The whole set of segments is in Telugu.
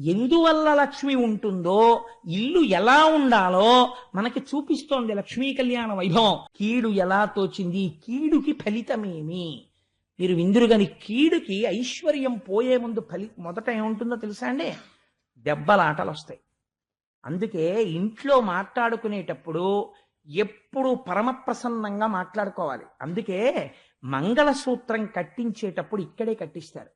ఎందువల్ల లక్ష్మి ఉంటుందో ఇల్లు ఎలా ఉండాలో మనకి చూపిస్తోంది లక్ష్మీ కళ్యాణ వైభవం. కీడు ఎలా తోచింది? కీడుకి ఫలితమేమి? మీరు విందురుగని కీడుకి ఐశ్వర్యం పోయే ముందు ఫలి మొదట ఏముంటుందో తెలుసా అండి? దెబ్బలాటలు వస్తాయి అందుకే ఇంట్లో మాట్లాడుకునేటప్పుడు ఎప్పుడు పరమప్రసన్నంగా మాట్లాడుకోవాలి. అందుకే మంగళసూత్రం కట్టించేటప్పుడు ఇక్కడే కట్టిస్తారు.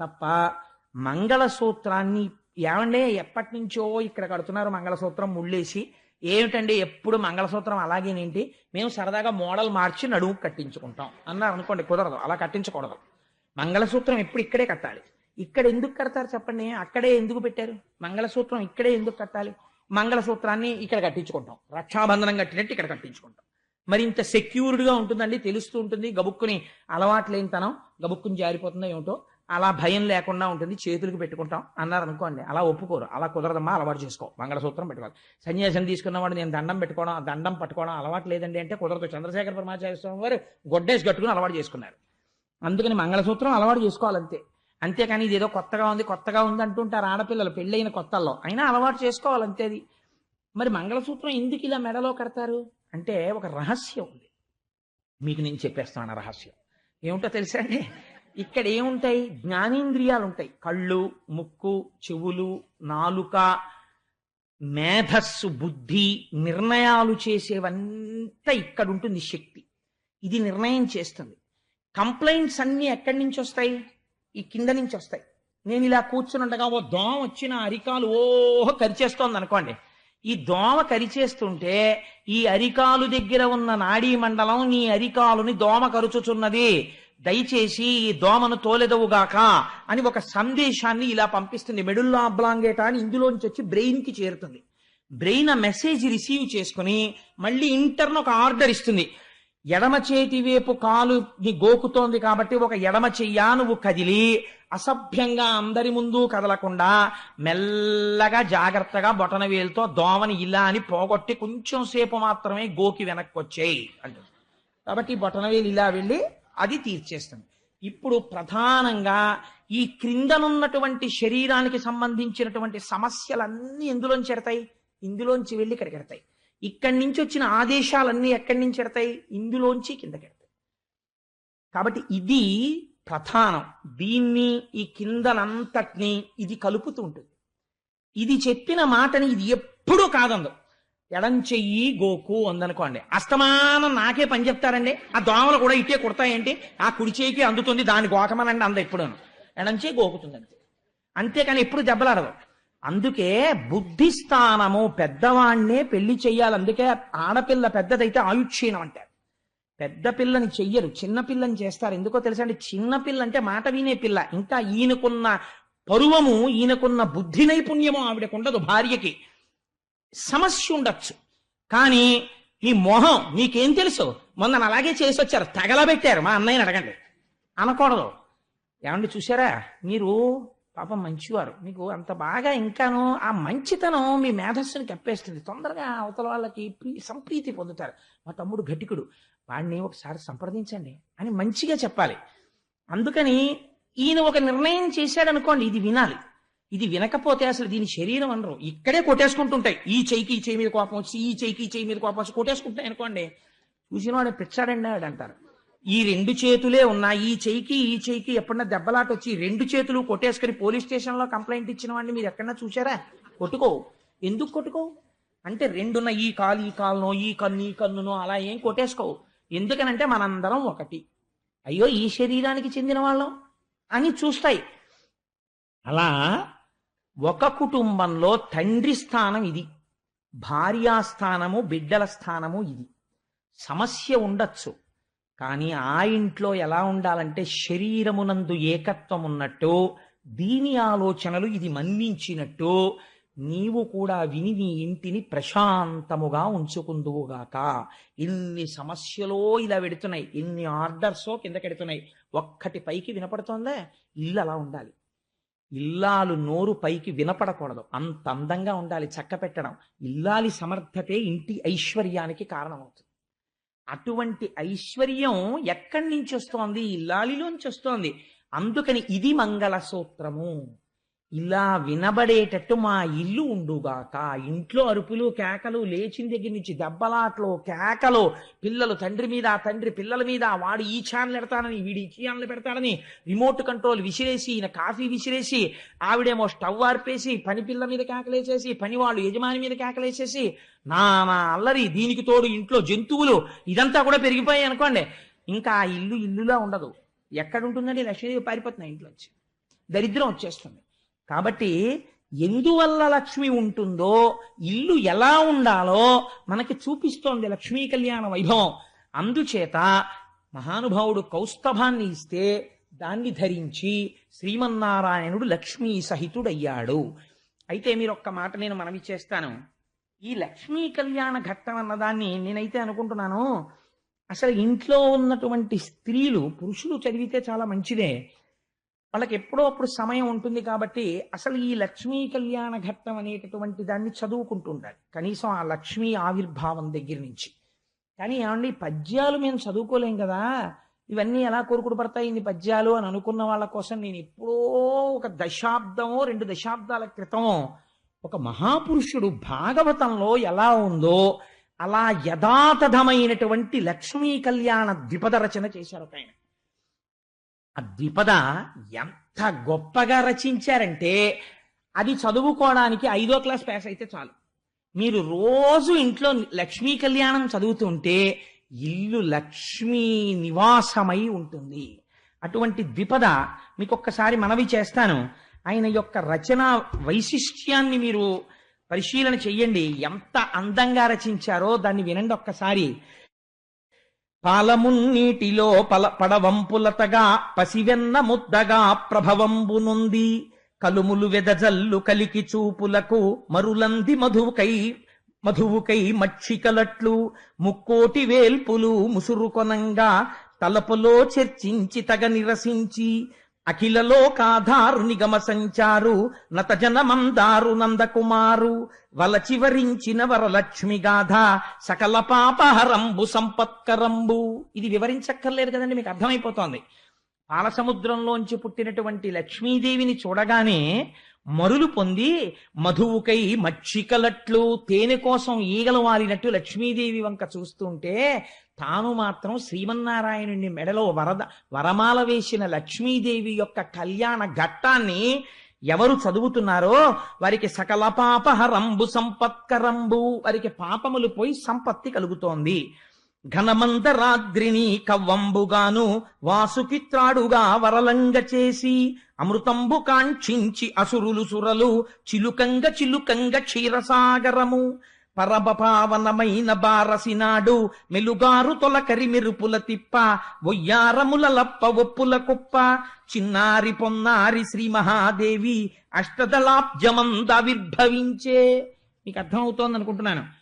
తప్ప మంగళసూత్రాన్ని ఏమండే ఎప్పటి నుంచో ఇక్కడ కడుతున్నారు మంగళసూత్రం ముళ్ళేసి. ఏమిటండి ఎప్పుడు మంగళసూత్రం అలాగేనేంటి? మేము సరదాగా మోడల్ మార్చి నడుము కట్టించుకుంటాం అన్నారు అనుకోండి కుదరదు. అలా కట్టించకూడదు. మంగళసూత్రం ఎప్పుడు ఇక్కడే కట్టాలి. ఇక్కడ ఎందుకు కడతారు చెప్పండి? అక్కడే ఎందుకు పెట్టారు? మంగళసూత్రం ఇక్కడే ఎందుకు కట్టాలి? మంగళసూత్రాన్ని ఇక్కడ కట్టించుకుంటాం. రక్షాబంధనం కట్టినట్టు ఇక్కడ కట్టించుకుంటాం. మరి ఇంత సెక్యూర్డ్గా ఉంటుందండి తెలుస్తూ ఉంటుంది. గబుక్కుని అలవాటు లేనితనం గబుక్కుని జారిపోతుందో ఏమిటో అలా భయం లేకుండా ఉంటుంది చేతులకు పెట్టుకుంటాం అన్నారు అనుకోండి అలా ఒప్పుకోరు. అలా కుదరదమ్మా అలవాటు చేసుకో. మంగళసూత్రం పెట్టుకోవాలి. సన్యాసం తీసుకున్నవాడు నేను దండం పెట్టుకోవడం దండం పట్టుకోవడం అలవాటు లేదండి అంటే కుదరదు. చంద్రశేఖర పరమాచార్య స్వామి వారు గొడ్డేసి కట్టుకుని అలవాటు చేసుకున్నారు. అందుకని మంగళసూత్రం అలవాటు చేసుకోవాలంతే. అంతేకాని ఇది ఏదో కొత్తగా ఉంది కొత్తగా ఉంది అంటుంటారు ఆడపిల్లలు పెళ్ళైన కొత్తల్లో. అయినా అలవాటు చేసుకోవాలంతే అది. మరి మంగళసూత్రం ఎందుకు ఇలా మెడలో కడతారు? అంటే ఒక రహస్యం ఉంది. మీకు నేను చెప్పేస్తాను రహస్యం. ఏమిటో తెలుసా అండి? ఇక్కడ ఏముంటాయి? జ్ఞానేంద్రియాలు ఉంటాయి కళ్ళు ముక్కు చెవులు నాలుక మేధస్సు బుద్ధి నిర్ణయాలు చేసేవంతా ఇక్కడ ఉంటుంది శక్తి. ఇది నిర్ణయం చేస్తుంది. కంప్లైంట్స్ అన్నీ ఎక్కడి నుంచి వస్తాయి ఈ కింద నుంచి వస్తాయి నేను ఇలా కూర్చుని ఓ దోమ వచ్చిన అరికాలు ఓహో కరిచేస్తోంది అనుకోండి ఈ దోమ కరిచేస్తుంటే ఈ అరికాలు దగ్గర ఉన్న నాడీ మండలం నీ అరికాలుని దోమ కరుచుచున్నది. దయచేసి ఈ దోమను తోలెదవుగాక అని ఒక సందేశాన్ని ఇలా పంపిస్తుంది. మెడుల్లో అబ్లాంగేట అని ఇందులోంచి వచ్చి బ్రెయిన్కి చేరుతుంది. బ్రెయిన్ ఆ మెసేజ్ రిసీవ్ చేసుకుని మళ్ళీ ఇంటర్న్ ఒక ఆర్డర్ ఇస్తుంది. ఎడమ చేతి వైపు కాలుని గోకుతోంది కాబట్టి ఒక ఎడమ చెయ్యా నువ్వు కదిలి అసభ్యంగా అందరి ముందు కదలకుండా మెల్లగా జాగ్రత్తగా బొటన వేలుతో దోమని ఇలా అని పోగొట్టి కొంచెం సేపు మాత్రమే గోకి వెనక్కి వచ్చేయి అంటుంది. కాబట్టి బొటనవేలు ఇలా వెళ్ళి అది తీర్చేస్తుంది. ఇప్పుడు ప్రధానంగా ఈ క్రిందనున్నటువంటి శరీరానికి సంబంధించినటువంటి సమస్యలన్నీ ఎందులోంచి ఎడతాయి? ఇందులోంచి వెళ్ళి ఇక్కడికి ఎడతాయి. ఇక్కడి నుంచి వచ్చిన ఆదేశాలన్నీ ఎక్కడి నుంచి ఎడతాయి? ఇందులోంచి కిందకి ఎడతాయి. కాబట్టి ఇది ప్రధానం. దీన్ని ఈ కిందనంతటిని ఇది కలుపుతూ ఉంటుంది. ఇది చెప్పిన మాటని ఇది ఎప్పుడూ కాదందు. ఎడం చెయ్యి గోకు అందనుకోండి. అస్తమానం నాకే పని చెప్తారండి. ఆ దోమలు కూడా ఇట్టే కుడతాయండి ఆ కుడి చేయికి అందుతుంది దాని గోకమనండి అంద ఎప్పుడు ఎడం చేయి గోకుతుంది అంతే. అంతేకాని ఎప్పుడు దెబ్బలాడదు అందుకే బుద్ధి స్థానము పెద్దవాణ్ణే పెళ్ళి చెయ్యాలి. అందుకే ఆడపిల్ల పెద్దదైతే ఆయుక్షీణం అంటారు. పెద్ద పిల్లని చెయ్యరు చిన్న పిల్లని చేస్తారు. ఎందుకో తెలుసా అంటే చిన్న పిల్ల అంటే మాట వినే పిల్ల. ఇంకా ఈయనకున్న పరువము ఈయనకున్న బుద్ధి నైపుణ్యము ఆవిడకుండదు భార్యకి. సమస్య ఉండొచ్చు. కానీ నీ మొహం నీకేం తెలుసు? మొన్న అలాగే చేసి వచ్చారు. తగలబెట్టారు. మా అన్నయ్యని అడగండి. అనకూడదు. ఏమండి చూసారా మీరు పాపం మంచివారు. మీకు అంత బాగా ఇంకాను ఆ మంచితనం మీ మేధస్సుని కప్పేస్తుంది. తొందరగా అవతల వాళ్ళకి ప్రీ- సంప్రీతి పొందుతారు. మా తమ్ముడు ఘటికుడు. వాడిని ఒకసారి సంప్రదించండి అని మంచిగా చెప్పాలి. అందుకని ఈయన ఒక నిర్ణయం చేశాడనుకోండి ఇది వినాలి. ఇది వినకపోతే అసలు దీని శరీరం అనరు. ఇక్కడే కొట్టేసుకుంటుంటాయి. ఈ చెయ్యికి ఈ చెయ్యి మీద కోపం వచ్చి ఈ చెయ్యికి ఈ చెయ్యి మీద కోపం వచ్చి కొట్టేసుకుంటాయి అనుకోండి. చూసిన వాడు పిచ్చాడండి వాడు అంటారు. ఈ రెండు చేతులే ఉన్నాయి. ఈ చెయ్యికి ఈ చెయ్యికి ఎప్పుడన్నా దెబ్బలాట వచ్చి రెండు చేతులు కొట్టేసుకుని పోలీస్ స్టేషన్లో కంప్లైంట్ ఇచ్చిన వాడిని మీరు ఎక్కడన్నా చూసారా కొట్టుకో ఎందుకు కొట్టుకో అంటే రెండున్న ఈ కాలు ఈ కాలునో ఈ కన్ను ఈ కన్నునో అలా ఏం కొట్టేసుకోవు. ఎందుకనంటే మనందరం ఒకటి. అయ్యో ఈ శరీరానికి చెందిన వాళ్ళం అని చూస్తాయి. అలా ఒక కుటుంబంలో తండ్రి స్థానం ఇది భార్యా స్థానము బిడ్డల స్థానము ఇది. సమస్య ఉండొచ్చు కానీ ఆ ఇంట్లో ఎలా ఉండాలంటే శరీరమునందు ఏకత్వం ఉన్నట్టు దీని ఆలోచనలు ఇది మన్నించినట్టు నీవు కూడా విని నీ ఇంటిని ప్రశాంతముగా ఉంచుకుందువుగాక. ఇన్ని సమస్యలో ఇలా పెడుతున్నాయి ఇన్ని ఆర్డర్స్ కిందకెడుతున్నాయి ఒక్కటి పైకి వినపడుతోందే? ఇల్లు అలా ఉండాలి. ఇల్లాలు నోరు పైకి వినపడకూడదు. అంత అందంగా ఉండాలి చక్క పెట్టడం ఇల్లాలి సమర్థతే ఇంటి ఐశ్వర్యానికి కారణమవుతుంది. అటువంటి ఐశ్వర్యం ఎక్కడి నుంచి వస్తోంది? ఇల్లాలిలోంచి వస్తోంది. అందుకని ఇది మంగళసూత్రము. ఇలా వినబడేటట్టు మా ఇల్లు ఉండుగాక ఇంట్లో అరుపులు కేకలు లేచిన దగ్గర నుంచి దెబ్బలాట్లు కేకలు పిల్లలు తండ్రి మీద తండ్రి పిల్లల మీద వాడు ఈ ఛానల్ పెడతానని వీడు ఈ ఛానల్ పెడతాడని రిమోట్ కంట్రోల్ విసిరేసి ఈయన కాఫీ విసిరేసి ఆవిడేమో స్టవ్ ఆర్పేసి పని పిల్ల మీద కేకలేసేసి పని వాళ్ళు యజమాని మీద కేకలేసేసి నా నా అల్లరి దీనికి తోడు ఇంట్లో జంతువులు ఇదంతా కూడా పెరిగిపోయాయి అనుకోండి. ఇంకా ఆ ఇల్లు ఇల్లులా ఉండదు. ఎక్కడుంటుందండి లక్ష్మీదేవి పారిపోతున్నాయి వచ్చి దరిద్రం వచ్చేస్తుంది. కాబట్టి ఎందువల్ల లక్ష్మి ఉంటుందో ఇల్లు ఎలా ఉండాలో మనకి చూపిస్తోంది లక్ష్మీ కళ్యాణ వైభవం. అందుచేత మహానుభావుడు కౌస్తభాన్ని ఇస్తే దాన్ని ధరించి శ్రీమన్నారాయణుడు లక్ష్మీ సహితుడయ్యాడు. అయితే మీరు ఒక్క మాట నేను మనవి చేస్తాను ఈ లక్ష్మీ కళ్యాణ ఘట్టం అన్నదాన్ని నేనైతే అనుకుంటున్నాను. అసలు ఇంట్లో ఉన్నటువంటి స్త్రీలు పురుషులు చదివితే చాలా మంచిదే. వాళ్ళకి ఎప్పుడో అప్పుడు సమయం ఉంటుంది కాబట్టి అసలు ఈ లక్ష్మీ కళ్యాణ ఘట్టం అనేటటువంటి దాన్ని చదువుకుంటూ ఉండాలి కనీసం ఆ లక్ష్మీ ఆవిర్భావం దగ్గర నుంచి. కానీ ఏమండి పద్యాలు మేము చదువుకోలేం కదా. ఇవన్నీ ఎలా కోరుకుడు పడతాయి? ఇన్ని పద్యాలు అని అనుకున్న వాళ్ళ కోసం నేను ఎప్పుడో ఒక దశాబ్దమో రెండు దశాబ్దాల క్రితమో ఒక మహాపురుషుడు భాగవతంలో ఎలా ఉందో అలా యథాతథమైనటువంటి లక్ష్మీ కళ్యాణ ద్విపద రచన చేశారు ఒక ఆయన. ఆ ద్విపద ఎంత గొప్పగా రచించారంటే అది చదువుకోవడానికి ఐదో క్లాస్ పాస్ అయితే చాలు. మీరు రోజు ఇంట్లో లక్ష్మీ కళ్యాణం చదువుతుంటే ఇల్లు లక్ష్మీ నివాసమై ఉంటుంది. అటువంటి ద్విపద మీకు ఒక్కసారి మనవి చేస్తాను. ఆయన యొక్క రచన వైశిష్ట్యాన్ని మీరు పరిశీలన చెయ్యండి. ఎంత అందంగా రచించారో దాన్ని వినండి ఒక్కసారి. పాలమున్నీటిలో పల పడవంపులతగా పసివెన్న ముద్దగా ప్రభవంబునుంది. కలుములు వెదజల్లు కలికి చూపులకు మరులంది మధువుకై మధువుకై మక్షికలట్లు ముక్కోటి వేల్పులు ముసురుకొనంగా తలపులో చర్చించి తగ నిరసించి అఖిలలో లోకాధారు నిగమ సంచారు నతజన మందారు నందకుమారు. వలచివరించిన వరలక్ష్మి గాథ సకల పాపహరంబు సంపత్కరంబు. ఇది వివరించక్కర్లేదు కదండి మీకు అర్థమైపోతోంది. పాలసముద్రంలోంచి పుట్టినటువంటి లక్ష్మీదేవిని చూడగానే మరులు పొంది మధువుకై మచ్చికలట్లు తేనె కోసం ఈగలు వాలినట్టు లక్ష్మీదేవి వంక చూస్తుంటే తాను మాత్రం శ్రీమన్నారాయణుని మెడలో వరద వరమాల వేసిన లక్ష్మీదేవి యొక్క కళ్యాణ ఘట్టాన్ని ఎవరు చదువుతున్నారో వారికి సకల పాపహరంబు సంపత్కరంబు వారికి పాపములు పోయి సంపత్తి కలుగుతోంది. ఘనమంతరాద్రిని కవ్వంబుగాను వాసుకిత్రాడుగా వరలంగ చేసి అమృతంబు కాంక్షించి అసురులు సురలు చిలుకంగ చిలుకంగ క్షీరసాగరము పరమపావనమైన బారసినాడు. మెలుగారు తొలకరి మెరుపుల తిప్ప. ఒయ్యారముల లప్ప ఒప్పుల కుప్ప. చిన్నారి పొన్నారి శ్రీ మహాదేవి అష్టదళాబ్జమందావిర్భవించే. మీకు అర్థమవుతోంది అనుకుంటున్నాను